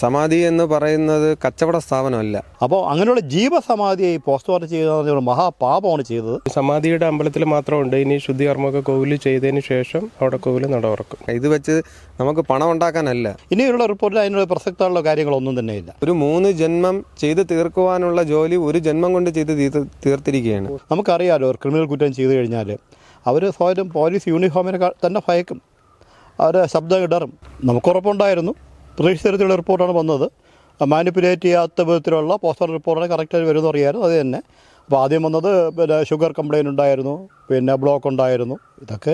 സമാധി എന്ന് പറയുന്നത് കച്ചവട സ്ഥാപനമല്ല. അപ്പോൾ അങ്ങനെയുള്ള ജീവസമാധിയെ ഈ പോസ്റ്റ്മോർട്ടം ചെയ്ത മഹാപാപമാണ് ചെയ്തത്. സമാധിയുടെ അമ്പലത്തിൽ മാത്രമുണ്ട്. ഇനി ശുദ്ധികർമ്മമൊക്കെ കോവിൽ ചെയ്തതിന് ശേഷം അവിടെ കോവിൽ നട തുറക്കും ഇത് വെച്ച് നമുക്ക് പണം ഉണ്ടാക്കാനല്ല. ഇനിയുള്ള റിപ്പോർട്ടിൽ അതിനുള്ള പ്രസക്തമുള്ള കാര്യങ്ങളൊന്നും തന്നെ ഇല്ല ഒരു മൂന്ന് ജന്മം ചെയ്ത് തീർക്കുവാനുള്ള ജോലി ഒരു ജന്മം കൊണ്ട് ചെയ്ത് തീർത്തിരിക്കുകയാണ്. നമുക്കറിയാലോ ഒരു ക്രിമിനൽ കുറ്റം ചെയ്തു കഴിഞ്ഞാൽ അവർ സ്വയം പോലീസ് യൂണിഫോമിനെ തന്നെ ഭയക്കും. അവർ ശബ്ദം ഇടറും. നമുക്ക് ഉറപ്പുണ്ടായിരുന്നു. പ്രതീക്ഷിച്ച തരത്തിലുള്ള റിപ്പോർട്ടാണ് വന്നത്. മാനിപ്പുലേറ്റ് ചെയ്യാത്ത വിധത്തിലുള്ള പോസ്റ്റർ റിപ്പോർട്ടാണ് കറക്റ്റായി വരുമെന്ന് അറിയാമായിരുന്നു അത് തന്നെ. അപ്പോൾ ആദ്യം വന്നത് പിന്നെ ഷുഗർ കംപ്ലയിന്റ് ഉണ്ടായിരുന്നു. പിന്നെ ബ്ലോക്ക് ഉണ്ടായിരുന്നു. ഇതൊക്കെ.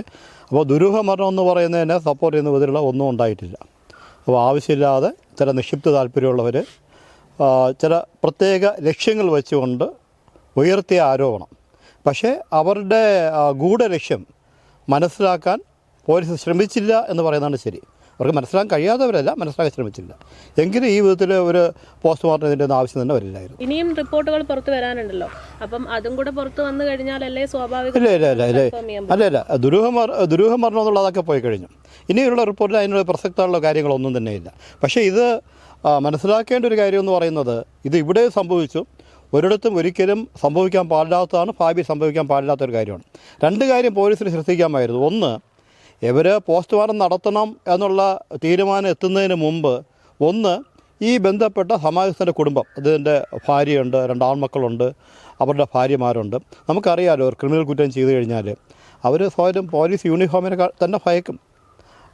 അപ്പോൾ ദുരൂഹ മരണം എന്ന് പറയുന്നതിനെ സപ്പോർട്ട് ചെയ്യുന്ന വിധത്തിലുള്ള ഒന്നും ഉണ്ടായിട്ടില്ല. അപ്പോൾ ആവശ്യമില്ലാതെ ചില നിക്ഷിപ്ത താല്പര്യമുള്ളവർ ചില പ്രത്യേക ലക്ഷ്യങ്ങൾ വെച്ചുകൊണ്ട് ഉയർത്തിയ ആരോപണം. പക്ഷേ അവരുടെ ഗൂഢലക്ഷ്യം മനസ്സിലാക്കാൻ പോലീസ് ശ്രമിച്ചില്ല എന്ന് പറയുന്നതാണ് ശരി. അവർക്ക് മനസ്സിലാക്കാൻ കഴിയാത്തവരല്ല മനസ്സിലാക്കാൻ ശ്രമിച്ചില്ല എങ്കിലും ഈ വിധത്തിൽ ഒരു പോസ്റ്റ്മോർട്ടം ഇതിന്റെ ആവശ്യം തന്നെ വരില്ലായിരുന്നു. ഇനിയും റിപ്പോർട്ടുകൾ പുറത്തു വരാനുണ്ടല്ലോ. അപ്പം അതും കൂടെ പുറത്തു വന്നു കഴിഞ്ഞാലല്ലേ സ്വാഭാവിക ഇല്ല ഇല്ല ഇല്ല അല്ല അല്ല. ദുരൂഹമർ ദുരൂഹമരണം എന്നുള്ളതൊക്കെ പോയി കഴിഞ്ഞു. ഇനിയുള്ള റിപ്പോർട്ടിൽ അതിനുള്ള പ്രസക്തമുള്ള കാര്യങ്ങളൊന്നും തന്നെ ഇല്ല. പക്ഷേ ഇത് മനസ്സിലാക്കേണ്ട ഒരു കാര്യം എന്ന് പറയുന്നത് ഇത് ഇവിടെ സംഭവിച്ചു. ഒരിടത്തും ഒരിക്കലും സംഭവിക്കാൻ പാടില്ലാത്തതാണ് ഭാവി സംഭവിക്കാൻ പാടില്ലാത്ത ഒരു കാര്യമാണ്. രണ്ട് കാര്യം പോലീസിന് ശ്രദ്ധിക്കാമായിരുന്നു. ഒന്ന് ഇവർ പോസ്റ്റ്മോർട്ടം നടത്തണം എന്നുള്ള തീരുമാനം എത്തുന്നതിന് മുമ്പ് ഒന്ന് ഈ ബന്ധപ്പെട്ട സമാജത്തിന്റെ കുടുംബം അതിന്റെ ഭാര്യയുണ്ട് രണ്ടാൺമക്കളുണ്ട് അവരുടെ ഭാര്യമാരുണ്ട്. നമുക്കറിയാലോ ഒരു ക്രിമിനൽ കുറ്റം ചെയ്തു കഴിഞ്ഞാൽ അവർ സ്വയം പോലീസ് യൂണിഫോമിനെ തന്നെ ഭയക്കും.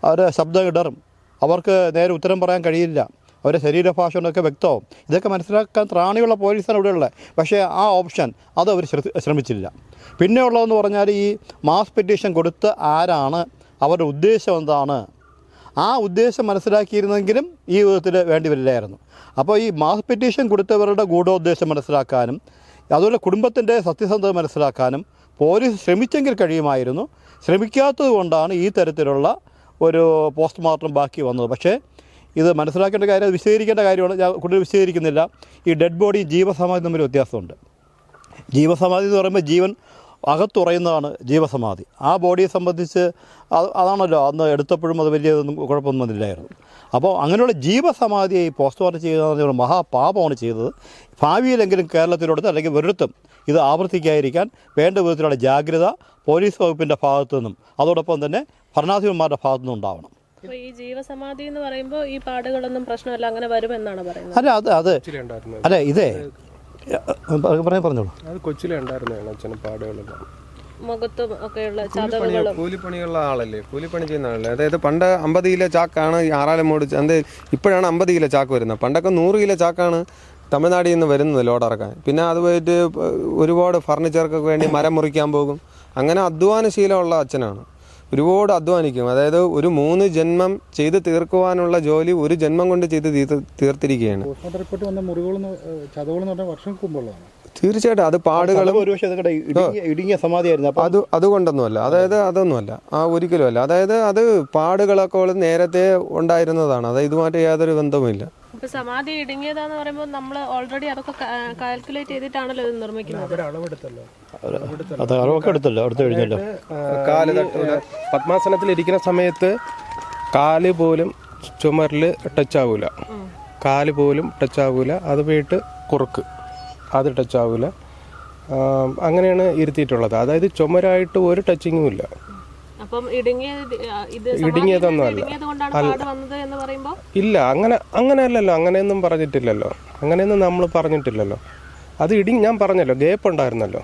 അവർ ശബ്ദം ഇടറും. അവർക്ക് നേരെ ഉത്തരം പറയാൻ കഴിയില്ല. അവരുടെ ശരീരഭാഷ കൊണ്ടൊക്കെ വ്യക്തമാവും. ഇതൊക്കെ മനസ്സിലാക്കാൻ ത്രാണിയുള്ള പോലീസാണ് ഇവിടെയുള്ളത് പക്ഷേ ആ ഓപ്ഷൻ അത് അവർ ശ്രമിച്ചില്ല. പിന്നെ ഉള്ളതെന്ന് പറഞ്ഞാൽ ഈ മാസ് പെറ്റീഷൻ കൊടുത്ത ആരാണ് അവരുടെ ഉദ്ദേശം എന്താണ്? ആ ഉദ്ദേശം മനസ്സിലാക്കിയിരുന്നെങ്കിലും ഈ വിധത്തിൽ വേണ്ടി വരില്ലായിരുന്നു. അപ്പോൾ ഈ മാസ് പെറ്റീഷൻ കൊടുത്തവരുടെ ഗൂഢോദ്ദേശം മനസ്സിലാക്കാനും അതുപോലെ കുടുംബത്തിന്റെ സത്യസന്ധത മനസ്സിലാക്കാനും പോലീസ് ശ്രമിച്ചെങ്കിൽ കഴിയുമായിരുന്നു. ശ്രമിക്കാത്തത് കൊണ്ടാണ് ഈ തരത്തിലുള്ള ഒരു പോസ്റ്റ്മോർട്ടം ബാക്കി വന്നത്. പക്ഷേ ഇത് മനസ്സിലാക്കേണ്ട കാര്യം അത് വിശദീകരിക്കേണ്ട കാര്യമാണ്. ഞാൻ കൂടുതൽ വിശദീകരിക്കുന്നില്ല. ഈ ഡെഡ് ബോഡി ജീവസമാധി തമ്മിൽ വ്യത്യാസമുണ്ട്. ജീവസമാധി എന്ന് പറയുമ്പോൾ ജീവൻ അകത്തുറയുന്നതാണ് ജീവസമാധി. ആ ബോഡിയെ സംബന്ധിച്ച് അത് അതാണല്ലോ അന്ന് എടുത്തപ്പോഴും അത് വലിയതൊന്നും കുഴപ്പമൊന്നും ഇല്ലായിരുന്നു. അപ്പോൾ അങ്ങനെയുള്ള ജീവസമാധിയെ ഈ പോസ്റ്റ്മോർട്ടം ചെയ്യുന്ന മഹാപാപമാണ് ചെയ്തത്. ഭാവിയിലെങ്കിലും കേരളത്തിലോടത്ത് അല്ലെങ്കിൽ ഒരിടത്തും ഇത് ആവർത്തിക്കാതിരിക്കാൻ വേണ്ട വിധത്തിലുള്ള ജാഗ്രത പോലീസ് വകുപ്പിന്റെ ഭാഗത്തു നിന്നും അതോടൊപ്പം തന്നെ ഭരണാധിപന്മാരുടെ ഭാഗത്തു നിന്നും ഉണ്ടാവണം. ഈ ജീവസമാധി എന്ന് പറയുമ്പോൾ ഈ പാടുകളൊന്നും പ്രശ്നമല്ല അങ്ങനെ വരുമെന്നാണ് പറയുന്നത്? അല്ല അത് അത് അല്ല ഇതേ പറയാൻ പറഞ്ഞോളൂ. അത് കൊച്ചിലെ ഉണ്ടായിരുന്നതാണ് അച്ഛന് പാടുകളെല്ലാം. മുഖത്തും ഒക്കെയുള്ള ചതവുകളും. കൂലിപ്പണിയുള്ള ആളല്ലേ? കൂലിപ്പണി ചെയ്യുന്ന ആളല്ലേ? അതായത് പണ്ട് അമ്പത് കിലോ ചാക്കാണ് ഈ ആറാലം മോട് എന്ത് ഇപ്പോഴാണ് അമ്പത് കിലോ ചാക്ക് വരുന്നത്. പണ്ടൊക്കെ നൂറ് കിലോ ചാക്കാണ് തമിഴ്നാട്ടിൽ നിന്ന് വരുന്നത് ലോഡ് ഇറക്കാൻ. പിന്നെ അത് പോയിട്ട് ഒരുപാട് ഫർണിച്ചർക്കൊക്കെ വേണ്ടി മരം മുറിക്കാൻ പോകും. അങ്ങനെ അധ്വാനശീലമുള്ള അച്ഛനാണ്. ഒരുപാട് അധ്വാനിക്കും. അതായത് ഒരു മൂന്ന് ജന്മം ചെയ്ത് തീർക്കുവാനുള്ള ജോലി ഒരു ജന്മം കൊണ്ട് ചെയ്ത് തീർത്തിരിക്കുകയാണ്. തീർച്ചയായിട്ടും അത് പാടുകളും ഇടുങ്ങിയ സമാധിയായിരുന്നു. അത് അതുകൊണ്ടൊന്നുമല്ല. അതായത് അതൊന്നുമല്ല. ആ ഒരിക്കലും അല്ല അതായത് അത് പാടുകളൊക്കെ നേരത്തെ ഉണ്ടായിരുന്നതാണ്. അത് ഇതുമായിട്ട് യാതൊരു ബന്ധവുമില്ല. ഇപ്പൊ സമാധി ഇടുങ്ങിയതാന്ന് പറയുമ്പോൾ നമ്മൾ ഓൾറെഡി അതൊക്കെ കാൽക്കുലേറ്റ് ചെയ്തിട്ടാണല്ലോ ഇത് നിർമ്മിക്കുന്നത്. അത് അളവൊക്കെ എടുത്തല്ലോ എടുത്തു കഴിഞ്ഞല്ലോ കാൽ തട്ടൂല പത്മാസനത്തിൽ ഇരിക്കുന്ന സമയത്ത് കാൽ പോലും ചുമരിൽ ടച്ച് ആവൂല. കാൽ പോലും ടച്ച് ആവൂല. അത് പോയിട്ട് കുറുക്ക്. അത് ടച്ച് ആവൂല. അങ്ങനെയാണ് ഇരുത്തിയിട്ടുള്ളത്. അതായത് ചുമരായിട്ട് ഒരു ടച്ചിങ്ങും ഇല്ല. അപ്പം ഇടുങ്ങിയതൊന്നുമല്ല. ഇടുങ്ങിയത് പാട് വന്നത് എന്ന് പറയുമ്പോൾ ഇല്ല അങ്ങനെ അങ്ങനെയല്ലല്ലോ. അങ്ങനെയൊന്നും പറഞ്ഞിട്ടില്ലല്ലോ. അങ്ങനെയൊന്നും നമ്മൾ പറഞ്ഞിട്ടില്ലല്ലോ. അത് ഇടി ഞാൻ പറഞ്ഞല്ലോ ഗേപ്പ് ഉണ്ടായിരുന്നല്ലോ.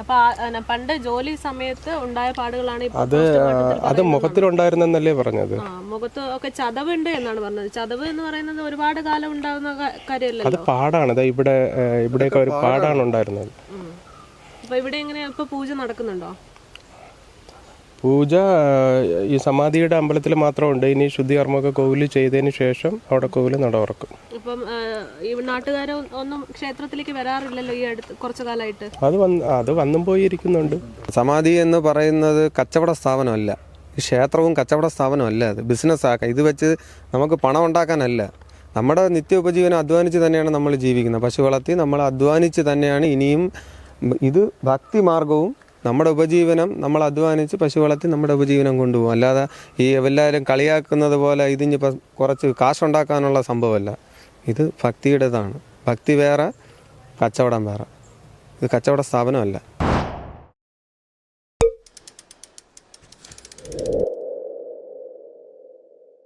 അപ്പൊ പണ്ട് ജോലി സമയത്ത് ഉണ്ടായ പാടുകളാണ് അത് അത് മുഖത്തിലുണ്ടായിരുന്നല്ലേ പറഞ്ഞത്. മുഖത്ത് ഒക്കെ ചതവുണ്ട് എന്നാണ് പറഞ്ഞത്. ചതവ് എന്ന് പറയുന്നത് ഒരുപാട് കാലം ഉണ്ടാവുന്ന ക- അത് പാടാണ്. ദാ ഇവിടെ ഇവിടെയൊക്കെ ഒരു പാടാണ്. ഉണ്ടായിരുന്നത്. അപ്പൊ ഇവിടെ എങ്ങനെ ഇപ്പൊ പൂജ നടക്കുന്നുണ്ടോ? പൂജ ഈ സമാധിയുടെ അമ്പലത്തിൽ മാത്രമുണ്ട്. ഇനി ശുദ്ധി ശുദ്ധികർമ്മമൊക്കെ കോവിൽ ചെയ്തതിന് ശേഷം അവിടെ കോവിൽ നട ഉറക്കും ഇപ്പം ഈ ഒന്നും ക്ഷേത്രത്തിലേക്ക് വരാറില്ലല്ലോ ഈ അടുത്ത് കുറച്ചു കാലമായിട്ട് അത് വന്ന് അത് വന്നും പോയിരിക്കുന്നുണ്ട് സമാധി എന്ന് പറയുന്നത് കച്ചവട സ്ഥാപനമല്ല. ഈ ക്ഷേത്രവും കച്ചവട സ്ഥാപനമല്ല അത്. ബിസിനസ് ആക്കാം. ഇത് വെച്ച് നമുക്ക് പണം ഉണ്ടാക്കാനല്ല. നമ്മുടെ നിത്യ ഉപജീവനം അധ്വാനിച്ച് തന്നെയാണ് നമ്മൾ ജീവിക്കുന്നത്. പശു വളർത്തി നമ്മൾ അധ്വാനിച്ച് തന്നെയാണ് ഇനിയും ഇത് ഭക്തി മാർഗവും നമ്മുടെ ഉപജീവനം നമ്മൾ അധ്വാനിച്ച് പശു വളർത്തി നമ്മുടെ ഉപജീവനം കൊണ്ടുപോകും. അല്ലാതെ ഈ എല്ലാവരും കളിയാക്കുന്നത് പോലെ ഇതിഞ്ഞ് കുറച്ച് കാശുണ്ടാക്കാനുള്ള സംഭവമല്ല. ഇത് ഭക്തിയുടേതാണ്. ഭക്തി വേറെ കച്ചവടം വേറെ. ഇത് കച്ചവട സ്ഥാപനമല്ല.